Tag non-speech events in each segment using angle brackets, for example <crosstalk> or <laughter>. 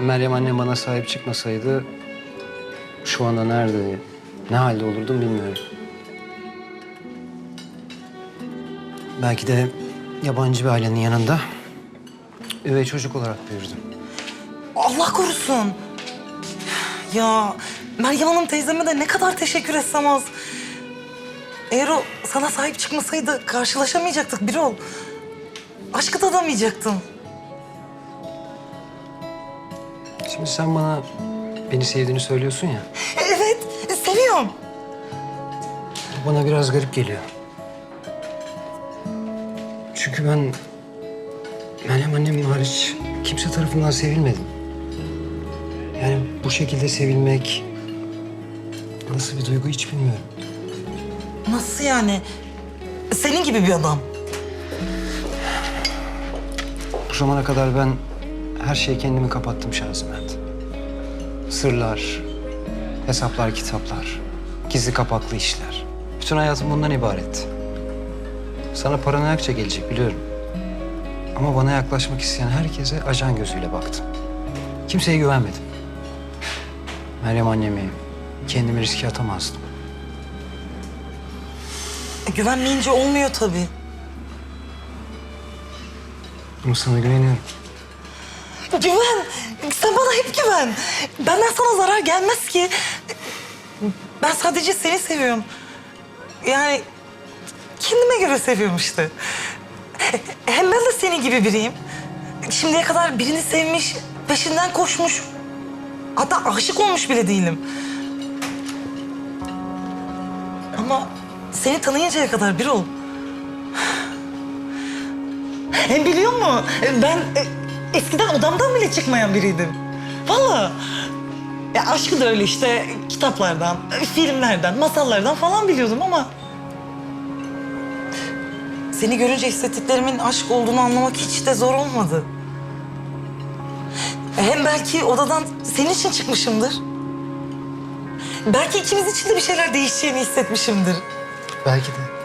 Meryem annem bana sahip çıkmasaydı şu anda nerede, ne halde olurdum bilmiyorum. Belki de yabancı bir ailenin yanında üvey çocuk olarak büyürdüm. Allah korusun. Ya Meryem Hanım teyzeme de ne kadar teşekkür etsem az. Eğer o sana sahip çıkmasaydı karşılaşamayacaktık bir ol. Aşkı tadamayacaktın. Şimdi sen bana beni sevdiğini söylüyorsun ya. Evet, seviyorum. Bu bana biraz garip geliyor. Çünkü ben Meryem annem hariç kimse tarafından sevilmedim. Yani bu şekilde sevilmek nasıl bir duygu hiç bilmiyorum. Nasıl yani? Senin gibi bir adam. Bu zamana kadar ben her şeyi kendimi kapattım Şaziment. Sırlar, hesaplar, kitaplar, gizli kapaklı işler. Bütün hayatım bundan ibaret. Sana paranoyakça gelecek biliyorum. Ama bana yaklaşmak isteyen herkese ajan gözüyle baktım. Kimseye güvenmedim. Meryem annemi, kendimi riske atamazdım. E, güvenmeyince olmuyor tabii. Ama sana güveniyorum. Güven. Sen bana hep güven. Benden sana zarar gelmez ki. Ben sadece seni seviyorum. Yani kendime göre seviyorum işte. Hem ben de senin gibi biriyim. Şimdiye kadar birini sevmiş, peşinden koşmuş. Hatta aşık olmuş bile değilim. Ama seni tanıyıncaya kadar bir ol. Hem biliyor musun? Ben eskiden odamdan bile çıkmayan biriydim. Vallahi. Ya aşkı da öyle işte kitaplardan, filmlerden, masallardan falan biliyordum ama... Seni görünce hissettiklerimin aşk olduğunu anlamak hiç de zor olmadı. Hem belki odadan senin için çıkmışımdır. Belki ikimiz için de bir şeyler değişeceğini hissetmişimdir. Belki de.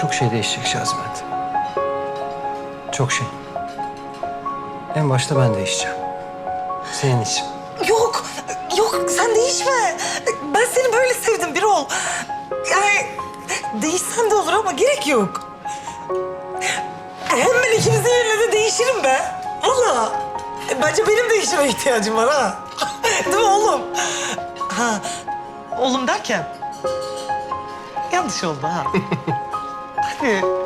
Çok şey değişecek Şazmet. Çok şey. En başta ben değişeceğim. Senin için. Yok, yok sen değişme. Ben seni böyle sevdim bir ol. Yani değişsen de olur ama gerek yok. Hem ben ikimizin yerine de değişirim be. Allah. Bence benim değişime ihtiyacım var ha. Değil mi oğlum? Ha, oğlum derken yanlış oldu ha. <laughs> 嗯